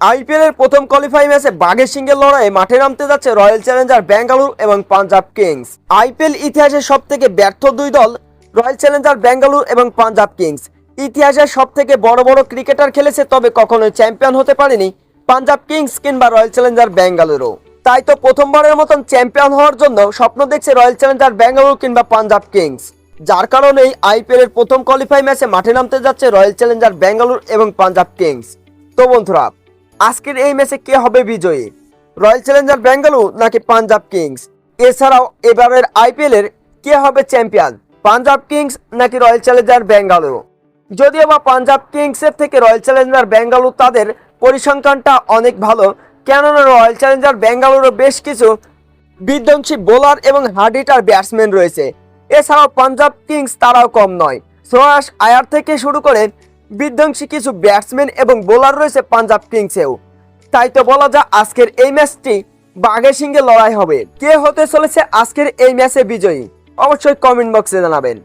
IPL এর প্রথম qualify ম্যাচে বাঘের সিংহের লড়াইয়ে মাঠে নামতে যাচ্ছে রয়্যাল চ্যালেঞ্জার বেঙ্গালুরু এবং পাঞ্জাব কিংস আইপিএল ইতিহাসের সব থেকে ব্যর্থ দুই দল রয়্যাল চ্যালেঞ্জার বেঙ্গালুরু এবং পাঞ্জাব কিংস ইতিহাসের সব থেকে বড় বড় ক্রিকেটার খেলেছে তবে কখনোই চ্যাম্পিয়ন হতে পারেনি পাঞ্জাব কিংস কিংবা রয়্যাল চ্যালেঞ্জার বেঙ্গালুরু তাই তো প্রথমবারের মতন চ্যাম্পিয়ন হওয়ার জন্য স্বপ্ন দেখছে রয়্যাল চ্যালেঞ্জার বেঙ্গালুরু কিংবা পাঞ্জাব কিংস যার কারণেই আইপিএল এর প্রথম কোয়ালিফাই ম্যাচে মাঠে নামতে যাচ্ছে রয়্যাল চ্যালেঞ্জার বেঙ্গালুরু এবং পাঞ্জাব কিংস তো বন্ধুরা আজকের এই ম্যাচে কে হবে বিজয়ী? রয়্যাল চ্যালেঞ্জার বেঙ্গালুরু নাকি পাঞ্জাব কিংস? এছাড়াও এবারের আইপিএল এর কে হবে চ্যাম্পিয়ন? পাঞ্জাব কিংস নাকি রয়্যাল চ্যালেঞ্জার বেঙ্গালুরু যদিও বা পাঞ্জাব কিংসের থেকে রয়্যাল চ্যালেঞ্জার বেঙ্গালুরু তাদের পরিসংখ্যানটা অনেক ভালো, কেননা রয়্যাল চ্যালেঞ্জার বেঙ্গালুরু বেশ কিছু বিধ্বংসী বোলার এবং হার্ডিটার ব্যাটসম্যান রয়েছে। এছাড়াও পাঞ্জাব কিংস তারাও কম নয়। শ্রেয়াস আয়ার থেকে শুরু করে বিধ্বংসী কিছু ব্যাটসম্যান এবং বোলার রয়েছে পাঞ্জাব কিংসেও। তাই তো বলা যায় আজকের এই ম্যাচটি বাঘের সিংহে লড়াই হবে। কে হতে চলেছে আজকের এই ম্যাচে বিজয়ী? অবশ্যই কমেন্ট বক্সে জানাবেন।